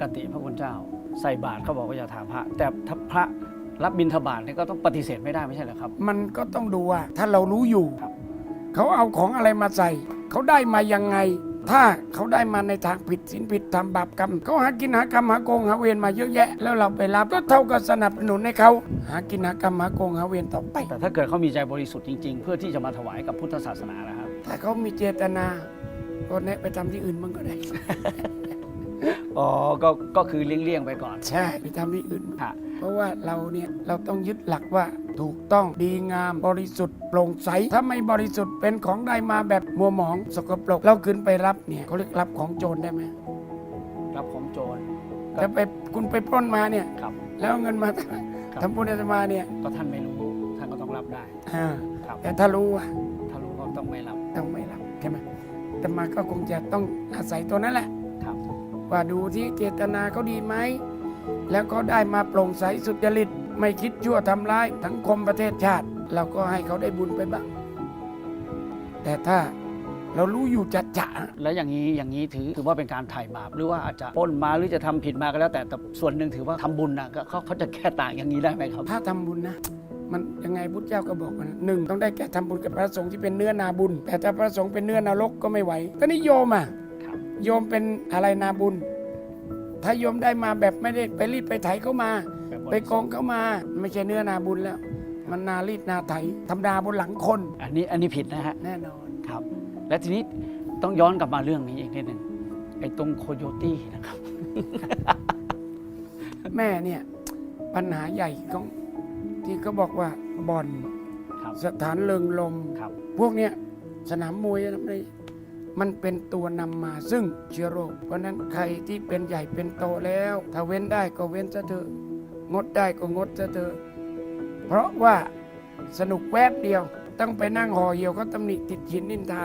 กติพระคุณเจ้า ใส่บาตรเขาบอกว่าอย่าถามพระ แต่ถ้าพระรับบิณฑบาตเนี่ยก็ต้องปฏิเสธไม่ได้ไม่ใช่เหรอครับ มันก็ต้องดูว่าถ้าเรารู้อยู่ครับเขาเอาของอะไรมาใส่ เขาได้มายังไง ถ้าเขาได้มาในทางผิดศีลผิดทำบาปกรรมเขาหากินหากรรมหาโกงหาเวรมาเยอะแยะ แล้วเราไปรับก็เท่ากับสนับสนุนให้เขาหากินหากรรมหาโกงหาเวรต่อไป แต่ถ้าเกิดเขามีใจบริสุทธิ์จริงๆ เพื่อที่จะมาถวายกับพุทธศาสนานะครับ ถ้าเขามีเจตนาก็แนะไปทำที่อื่นมันก็ได้ อ๋อก็ก็คือเลี่ยงๆไปก่อน ใช่ไปทำที่อื่นค่ะ เพราะว่าเราเนี่ยเราต้องยึดหลักว่าถูกต้องดีงามบริสุทธิ์โปร่งใสถ้าไม่บริสุทธิ์เป็นของได้มาแบบมัวหมองสกปรกเราขึ้นไปรับเนี่ยเขาเรียกรับของโจรได้ไหมรับของโจรถ้าไปคุณไปปล้นมาเนี่ย ครับ แล้วเอาเงินมาครับ ทำบุญอาตมาเนี่ยก็ท่านไม่รู้ท่านก็ต้องรับได้ อ่าครับ แต่ถ้ารู้อะถ้ารู้ก็ต้องไม่รับ ต้องไม่รับใช่ไหมแต่มาก็คงจะต้องอาศัยตัวนั้นแหละครับ ว่าดูที่เจตนาเขาดีไหม แล้วก็ได้มาโปร่งใสสุจริต ไม่คิดชั่วทำร้ายทั้งคมประเทศชาติ เราก็ให้เขาได้บุญไปบ้าง แต่ถ้าเรารู้อยู่จัดจะแล้วอย่างนี้อย่างนี้ถือถือว่าเป็นการถ่ายบาปหรือว่าอาจจะปล้นมาหรือจะทำผิดมาก็แล้ว แต่แต่ส่วนหนึ่งถือว่าทำบุญนะก็เขาเขาจะแค่ต่างอย่างนี้ได้ไหมครับ ถ้าทำบุญนะ มันยังไงพุทธเจ้าก็บอกว่านะหนึ่งต้องได้แก่ทำบุญกับพระสงฆ์ที่เป็นเนื้อนาบุญ แต่ถ้าพระสงฆ์เป็นเนื้อนรกก็ไม่ไหวก็นี่โยมอะครับ โยมเป็นอะไรนาบุญ ถ้าโยมได้มาแบบไม่ได้ไปรีดไปไถเขามาแบบบไปริโกสุทงธิ์เขามา ไม่ใช่เนื้อนาบุญแล้ว มันนารีดนาไถทำนาบนหลังคน อันนี้อันนี้ผิดนะฮะแน่นอนครับ และทีนี้ต้องย้อนกลับมาเรื่องนี้อีกนิดหนึ่งไอ้ตรงโคโยตี้นะครับ แม่เนี่ยปัญหาใหญ่ของที่เขาบอกว่าบ่อนครับสถานเริงลมครับพวกเนี้ยสนามมวยนะมัน มันเป็นตัวนำมาซึ่งเชื้อโรค เพราะนั้นใครที่เป็นใหญ่เป็นโตแล้ว ถ้าเว้นได้ก็เว้นซะเถอะงดได้ก็งดซะเถอะเพราะว่าสนุกแวบเดียว ต้องไปนั่งห่อเหี่ยวเขาตำหนิติดหินนินทา